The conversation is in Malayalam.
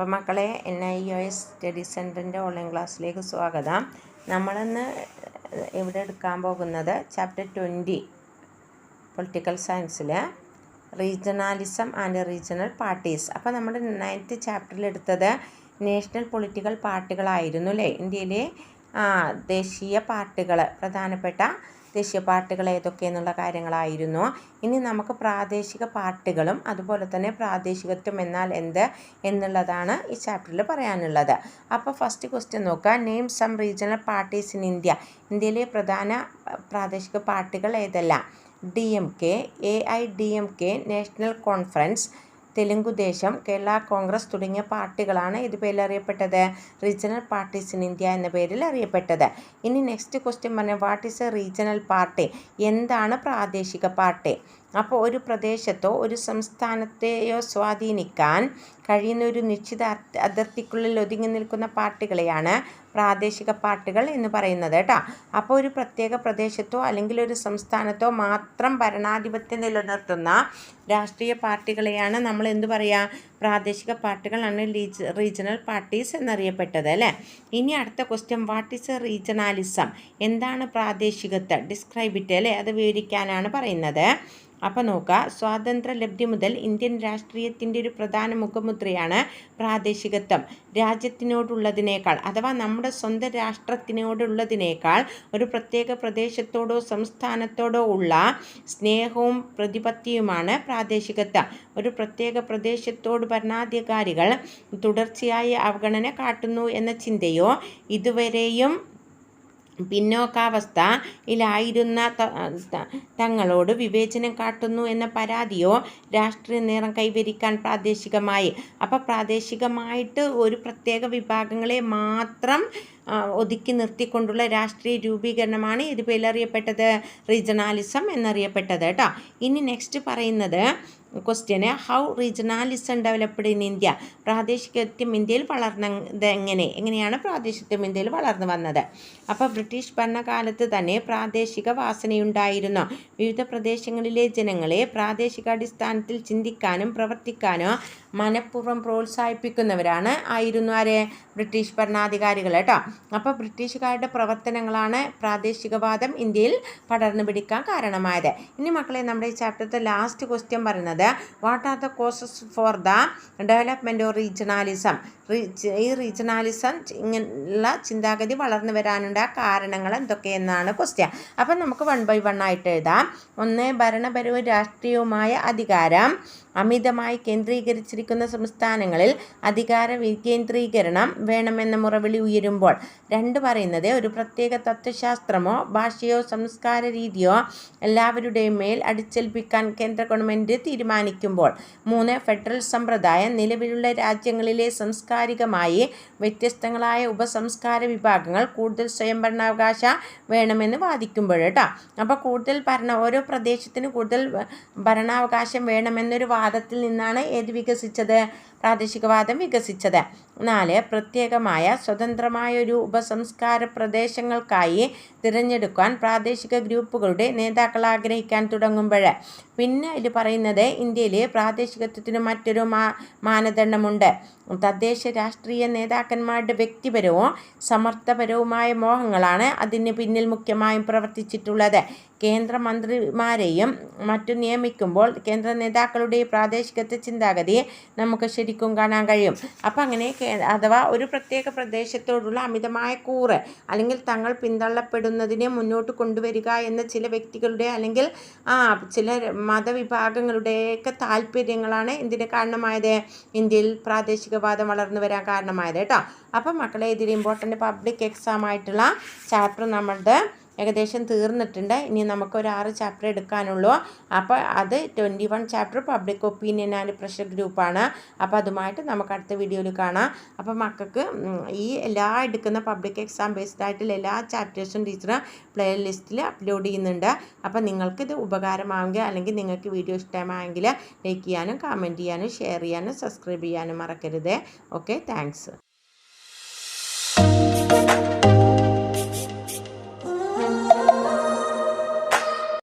അപ്പം മക്കളെ N I O S study സെന്ററിന്റെ ഓൺലൈൻ ക്ലാസ്സിലേക്ക് സ്വാഗതം. നമ്മളിന്ന് ഇവിടെ എടുക്കാൻ പോകുന്നത് ചാപ്റ്റർ ട്വന്റി പൊളിറ്റിക്കൽ സയൻസിൽ റീജണാലിസം ആൻഡ് റീജിയണൽ പാർട്ടീസ് അപ്പോൾ നമ്മുടെ നയൻത്ത് ചാപ്റ്ററിൽ എടുത്തത് നാഷണൽ പൊളിറ്റിക്കൽ പാർട്ടികളായിരുന്നു അല്ലേ ഇന്ത്യയിലെ ദേശീയ പാർട്ടികൾ പ്രധാനപ്പെട്ട ദേശീയ പാർട്ടികൾ ഏതൊക്കെയെന്നുള്ള കാര്യങ്ങളായിരുന്നു. ഇനി നമുക്ക് പ്രാദേശിക പാർട്ടികളും അതുപോലെ തന്നെ പ്രാദേശികത്വം എന്നാൽ എന്ത് എന്നുള്ളതാണ് ഈ ചാപ്റ്ററിൽ പറയാനുള്ളത്. അപ്പോൾ ഫസ്റ്റ് ക്വസ്റ്റ്യൻ നോക്കുക. Name some regional parties in India ഇന്ത്യയിലെ പ്രധാന പ്രാദേശിക പാർട്ടികൾ ഏതെല്ലാം? D M K A I D M K National Conference Telugu Desam Kerala Congress തുടങ്ങിയ പാർട്ടികളാണ് ഇത് പേരിൽ അറിയപ്പെട്ടത്. റീജിയണൽ പാർട്ടീസ് ഇൻ ഇന്ത്യ എന്ന പേരിൽ അറിയപ്പെട്ടത്. ഇനി നെക്സ്റ്റ് ക്വസ്റ്റ്യൻ പറഞ്ഞാൽ what is a regional party എന്താണ് പ്രാദേശിക പാർട്ടി? അപ്പോൾ ഒരു പ്രദേശത്തോ ഒരു സംസ്ഥാനത്തെയോ സ്വാധീനിക്കാൻ കഴിയുന്ന ഒരു നിശ്ചിത അതിർത്തിക്കുള്ളിൽ ഒതുങ്ങി നിൽക്കുന്ന പാർട്ടികളെയാണ് പ്രാദേശിക പാർട്ടികൾ എന്ന് പറയുന്നത് കേട്ടോ. അപ്പോൾ ഒരു പ്രത്യേക പ്രദേശത്തോ അല്ലെങ്കിൽ ഒരു സംസ്ഥാനത്തോ മാത്രം ഭരണാധിപത്യം നിലനിർത്തുന്ന രാഷ്ട്രീയ പാർട്ടികളെയാണ് നമ്മൾ എന്തു പറയുക? പ്രാദേശിക പാർട്ടികളാണ് ലീജ് റീജിയണൽ പാർട്ടീസ് എന്നറിയപ്പെട്ടത് അല്ലേ? ഇനി അടുത്ത question what is a regionalism എന്താണ് പ്രാദേശികത്വം ഡിസ്ക്രൈബ് ഇറ്റ് അല്ലേ? അത് വിവരിക്കാനാണ് പറയുന്നത്. അപ്പോൾ നോക്കുക സ്വാതന്ത്ര്യ ലബ്ധി മുതൽ ഇന്ത്യൻ രാഷ്ട്രീയത്തിന്റെ ഒരു പ്രധാന മുഖമുദ്രയാണ് പ്രാദേശികത്വം. രാജ്യത്തിനോടുള്ളതിനേക്കാൾ അഥവാ നമ്മുടെ സ്വന്തം രാഷ്ട്രത്തിനോടുള്ളതിനേക്കാൾ ഒരു പ്രത്യേക പ്രദേശത്തോടോ സംസ്ഥാനത്തോടോ ഉള്ള സ്നേഹവും പ്രതിപത്തിയുമാണ് പ്രാദേശികത്വം. ഒരു പ്രത്യേക പ്രദേശത്തോട് ഭരണാധികാരികൾ തുടർച്ചയായി അവഗണന കാട്ടുന്നു എന്ന ചിന്തയോ ഇതുവരെയും പിന്നോക്കാവസ്ഥയിലായിരുന്ന തങ്ങളോട് വിവേചനം കാട്ടുന്നു എന്ന പരാതിയോ രാഷ്ട്രീയ നേരം കൈവരിക്കാൻ പ്രാദേശികമായി. അപ്പോൾ പ്രാദേശികമായിട്ട് ഒരു പ്രത്യേക വിഭാഗങ്ങളെ മാത്രം ഒതുക്കി നിർത്തിക്കൊണ്ടുള്ള രാഷ്ട്രീയ രൂപീകരണമാണ് ഇത് പേരറിയപ്പെട്ടത് റീജണാലിസം എന്നറിയപ്പെട്ടത് കേട്ടോ. ഇനി നെക്സ്റ്റ് പറയുന്നത് question how regionalism developed in India പ്രാദേശികത്വം ഇന്ത്യയിൽ വളർന്നത് എങ്ങനെ? എങ്ങനെയാണ് പ്രാദേശികത്വം ഇന്ത്യയിൽ വളർന്നു വന്നത്? അപ്പോൾ ബ്രിട്ടീഷ് ഭരണകാലത്ത് തന്നെ പ്രാദേശിക വാസനയുണ്ടായിരുന്നു. വിവിധ പ്രദേശങ്ങളിലെ ജനങ്ങളെ പ്രാദേശികാടിസ്ഥാനത്തിൽ ചിന്തിക്കാനും പ്രവർത്തിക്കാനോ മനഃപൂർവം പ്രോത്സാഹിപ്പിക്കുന്നവരാണ് ആയിരുന്നു ആരെ? ബ്രിട്ടീഷ് ഭരണാധികാരികൾ കേട്ടോ. അപ്പോൾ ബ്രിട്ടീഷുകാരുടെ പ്രവർത്തനങ്ങളാണ് പ്രാദേശികവാദം ഇന്ത്യയിൽ പടർന്നു പിടിക്കാൻ കാരണമായത്. ഇനി മക്കളെ നമ്മുടെ ഈ ചാപ്റ്ററിന്റെ ലാസ്റ്റ് ക്വസ്റ്റ്യൻ പറയുന്നത് what are the causes for the development of regionalism ഈ റീജണാലിസം ഇങ്ങനെയുള്ള ചിന്താഗതി വളർന്നു വരാനുണ്ട്. കാരണങ്ങൾ എന്തൊക്കെയെന്നാണ് ക്വസ്റ്റ്യൻ അപ്പം നമുക്ക് വൺ ബൈ വൺ ആയിട്ട് എഴുതാം. ഒന്ന് ഭരണപരവും രാഷ്ട്രീയവുമായ അധികാരം. അമിതമായി കേന്ദ്രീകരിച്ചിരിക്കുന്ന സംസ്ഥാനങ്ങളിൽ അധികാര വികേന്ദ്രീകരണം വേണമെന്ന മുറവിളി ഉയരുമ്പോൾ രണ്ട് പറയുന്നത് ഒരു പ്രത്യേക തത്വശാസ്ത്രമോ ഭാഷയോ സംസ്കാര രീതിയോ എല്ലാവരുടെയും മേൽ അടിച്ചേൽപ്പിക്കാൻ കേന്ദ്ര ഗവൺമെന്റ് തീരുമാനിക്കുമ്പോൾ. മൂന്ന് ഫെഡറൽ സമ്പ്രദായം നിലവിലുള്ള രാജ്യങ്ങളിലെ സംസ്കാരികമായി വ്യത്യസ്തങ്ങളായ ഉപസംസ്കാര വിഭാഗങ്ങൾ കൂടുതൽ സ്വയംഭരണാവകാശ വേണമെന്ന് വാദിക്കുമ്പോഴേട്ടോ അപ്പോൾ കൂടുതൽ ഭരണ ഓരോ പ്രദേശത്തിന് കൂടുതൽ ഭരണാവകാശം വേണമെന്നൊരു വാദത്തിൽ നിന്നാണ് ഏത് വികസിച്ചത്? പ്രാദേശികവാദം വികസിച്ചത്. നാല് പ്രത്യേകമായ സ്വതന്ത്രമായ ഒരു ഉപസംസ്കാര പ്രദേശങ്ങൾക്കായി തിരഞ്ഞെടുക്കാൻ പ്രാദേശിക ഗ്രൂപ്പുകളുടെ നേതാക്കൾ ആഗ്രഹിക്കാൻ തുടങ്ങുമ്പോൾ. പിന്നെ ഇത് പറയുന്നത് ഇന്ത്യയിലെ പ്രാദേശികത്വത്തിന് മറ്റൊരു മാ മാനദണ്ഡമുണ്ട്. തദ്ദേശ രാഷ്ട്രീയ നേതാക്കന്മാരുടെ വ്യക്തിപരവും സമർത്ഥപരവുമായ മോഹങ്ങളാണ് അതിന് പിന്നിൽ മുഖ്യമായും പ്രവർത്തിച്ചിട്ടുള്ളത്. കേന്ദ്രമന്ത്രിമാരെയും മറ്റും നിയമിക്കുമ്പോൾ കേന്ദ്ര നേതാക്കളുടെ പ്രാദേശികത്വ ചിന്താഗതി നമുക്ക് ശരിക്കും കാണാൻ കഴിയും. അപ്പം അങ്ങനെ അഥവാ ഒരു പ്രത്യേക പ്രദേശത്തോടുള്ള അമിതമായ കൂറ് അല്ലെങ്കിൽ തങ്ങൾ പിന്തള്ളപ്പെടുന്നതിനെ മുന്നോട്ട് കൊണ്ടുവരിക എന്ന ചില വ്യക്തികളുടെ അല്ലെങ്കിൽ ആ ചില മതവിഭാഗങ്ങളുടെയൊക്കെ താല്പര്യങ്ങളാണ് എന്തിന് കാരണമായത്. ഇന്ത്യയിൽ പ്രാദേശികവാദം വളർന്നു വരാൻ കാരണമായത് കേട്ടോ. അപ്പം മക്കളെ ഇതിൽ ഇമ്പോർട്ടന്റ് പബ്ലിക് എക്സാം ആയിട്ടുള്ള ചാപ്റ്റർ നമ്മളുടെ ഏകദേശം തീർന്നിട്ടുണ്ട്. ഇനി നമുക്കൊരു ആറ് ചാപ്റ്റർ എടുക്കാനുള്ളൂ. അപ്പോൾ അത് twenty one chapter public opinion and pressure ഗ്രൂപ്പാണ് അപ്പോൾ അതുമായിട്ട് നമുക്ക് അടുത്ത വീഡിയോയിൽ കാണാം. അപ്പോൾ മക്കൾക്ക് ഈ എല്ലാ എടുക്കുന്ന പബ്ലിക് എക്സാം ബേസ്ഡ് ആയിട്ടുള്ള എല്ലാ ചാപ്റ്റേഴ്സും ടീച്ചർ പ്ലേ ലിസ്റ്റിൽ അപ്ലോഡ് ചെയ്യുന്നുണ്ട്. അപ്പോൾ നിങ്ങൾക്കിത് ഉപകാരമാവുമെങ്കിൽ അല്ലെങ്കിൽ നിങ്ങൾക്ക് വീഡിയോ ഇഷ്ടമായെങ്കിൽ ലൈക്ക് ചെയ്യാനും കമന്റ് ചെയ്യാനും ഷെയർ ചെയ്യാനും സബ്സ്ക്രൈബ് ചെയ്യാനും മറക്കരുത്. Okay thanks